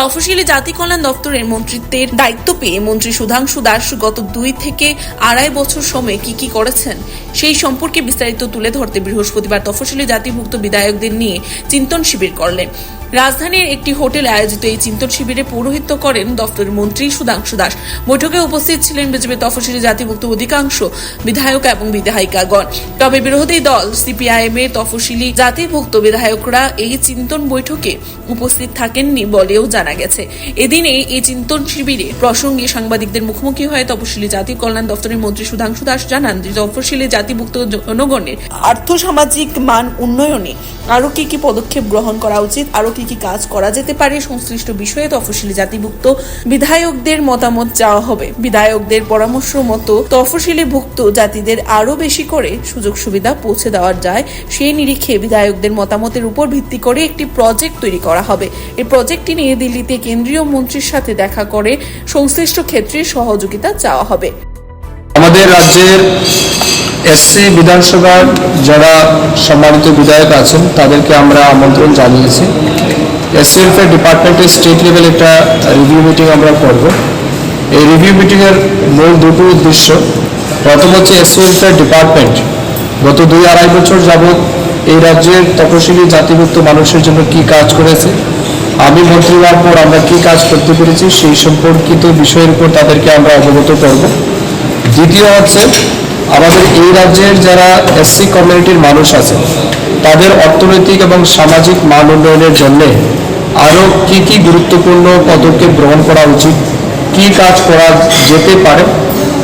তফসিলি জাতি কল্যাণ দপ্তরের মন্ত্রিত্বের দায়িত্ব পেয়ে মন্ত্রী সুধাংশু দাস গত দুই থেকে আড়াই বছর সময়ে কি কি করেছেন, সেই সম্পর্কে বিস্তারিত তুলে ধরতে বৃহস্পতিবার তফসিলি জাতিভুক্ত বিধায়কদের নিয়ে চিন্তন শিবির করলেন। রাজধানীর একটি হোটেলে আয়োজিত এই চিন্তন শিবিরে পৌরোহিত্য করেন দপ্তরের মন্ত্রী সুধাংশু দাস। বৈঠকে উপস্থিত ছিলেন বিজেপি তফসিলি জাতিভুক্ত অধিকাংশ বিধায়ক এবং বিধায়িকাগণ। তবে বিরোধী দল, সিপিআইএম এর তফসিলি জাতিভুক্ত বিধায়করা এই চিন্তন বৈঠকে উপস্থিত থাকেননি বলেও জানা গেছে। এদিনে এই চিন্তন শিবিরে প্রসঙ্গে সাংবাদিকদের মুখোমুখি হয়ে তফসিলি জাতি কল্যাণ দপ্তরের মন্ত্রী সুধাংশু দাস জানান যে, তফসিলি জাতিভুক্ত জনগণের আর্থ সামাজিক মান উন্নয়নে আরও কি কি পদক্ষেপ গ্রহণ করা উচিত আরও কি কি কাজ করা যেতে পারে সংশ্লিষ্ট বিষয়ে তফসিলি জাতিভুক্ত বিধায়কদের মতামত চাওয়া হবে। বিধায়কদের পরামর্শ মতো তফসিলি ভুক্ত জাতিদের আরও বেশি করে সুযোগ সুবিধা পৌঁছে দেওয়া যায়, সেই নিরিখে বিধায়কদের মতামতের উপর ভিত্তি করে একটি প্রজেক্ট তৈরি করা হবে। এই প্রজেক্টটি নিয়ে দিল্লিতে কেন্দ্রীয় মন্ত্রীর সাথে দেখা করে সংশ্লিষ্ট ক্ষেত্রে সহযোগিতা চাওয়া হবে। আমাদের রাজ্যের এসসি বিধানসভার যারা সম্মানিত বিধায়ক আছেন, তাদেরকে আমরা আমন্ত্রণ জানিয়েছি। এসসি ওয়েলফেয়ার ডিপার্টমেন্টের স্টেট লেভেল একটা রিভিউ মিটিং আমরা করব। এই রিভিউ মিটিংয়ের মূল দুটো উদ্দেশ্য। প্রথম হচ্ছে এসসি ওয়েলফেয়ার ডিপার্টমেন্ট গত দুই আড়াই বছর যাবৎ এই রাজ্যের তপশিলি জাতিভুক্ত মানুষের জন্য কি কাজ করেছে, আমি মন্ত্রী হওয়ার পর আমরা কি কাজ করতে পেরেছি সেই সম্পর্কিত বিষয়ের উপর তাদেরকে আমরা অবগত করব। দ্বিতীয় হচ্ছে, আমাদের এই রাজ্যের যারা এসসি কমিউনিটির মানুষ আছে, তাদের অর্থনৈতিক এবং সামাজিক মান উন্নয়নের জন্য আরও কি কি গুরুত্বপূর্ণ পদক্ষেপ গ্রহণ করা উচিত? কি কাজ করা যেতে পারে?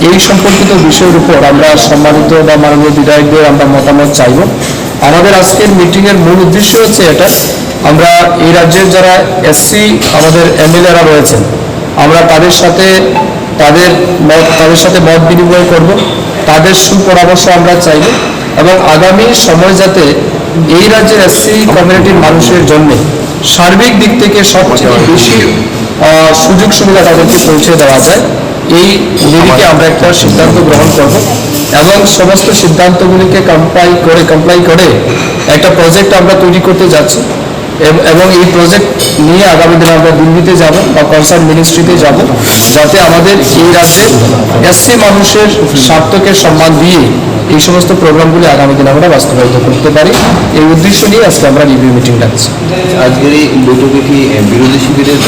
এই সম্পর্কিত বিষয়ের উপর আমরা সম্মানিত বা মাননীয় বিধায়কদের আমরা মতামত চাইব। আমাদের আজকের মিটিংয়ের মূল উদ্দেশ্য হচ্ছে এটা। আমরা এই রাজ্যের যারা এসসি আমাদের এমএলএরা রয়েছেন, আমরা তাদের সাথে তাদের মত, তাদের সাথে মত বিনিময় করব। তাদের সুপরামর্শ আমরা চাইব এবং আগামী সময় যাতে এই রাজ্যের এসসি কমিউনিটির মানুষের জন্য সার্বিক দিক থেকে সবচেয়ে বেশি সুযোগ সুবিধা তাদেরকে পৌঁছে দেওয়া যায়। এই নিরিখে আমরা একটা সিদ্ধান্ত গ্রহণ করব এবং সমস্ত সিদ্ধান্তগুলিকে কমপ্লাই করে কমপ্লাই করে একটা প্রজেক্ট আমরা তৈরি করতে যাচ্ছি। এব- এই প্রজেক্ট নিয়ে আগামী দিনে আমরা দিল্লিতে যাব বা কনসার্ন মিনিস্ট্রিতে যাব যাতে আমাদের এই রাজ্যের এসসি মানুষের স্বার্থকে সম্মান দিয়ে এই সমস্ত প্রোগ্রামগুলি আগামী দিনে আমরা বাস্তবায়িত করতে পারি। এই উদ্দেশ্য নিয়ে আজকে আমরা রিভিউ মিটিং ডাকছি আজকের এই বৈঠকে কি বিরোধী শিবিরের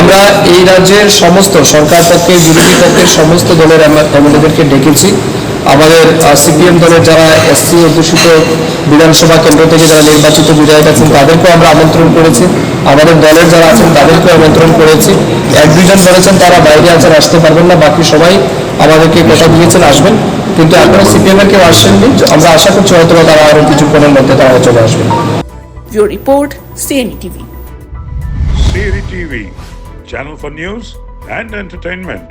আমরা এই রাজ্যের সমস্ত সরকার পক্ষের বিরোধী পক্ষের সমস্ত দলের আমরা এমএলএদেরকে ডেকেছি। আমাদের সিপিএম দলের যারা এসসি অধ্যুষিত বিধানসভা কেন্দ্র থেকে যারা নির্বাচিত বিধায়ক আছেন তাদেরকেও আমরা আমন্ত্রণ করেছি। আমাদের দলের যারা আছেন তাদেরকেও আমন্ত্রণ করেছি। এক দুজন বলেছেন তারা বাইরে আছেন আসতে পারবেন না বাকি সবাই আমাদেরকে কথা দিয়েছেন আসবেন। কিন্তু এখনও সিপিএম এর কেউ আসেননি। আমরা আশা করছি হয়তো তারা আরও কিছুক্ষণের মধ্যে তারা চলে আসবেন। Report C N. channel for news and entertainment.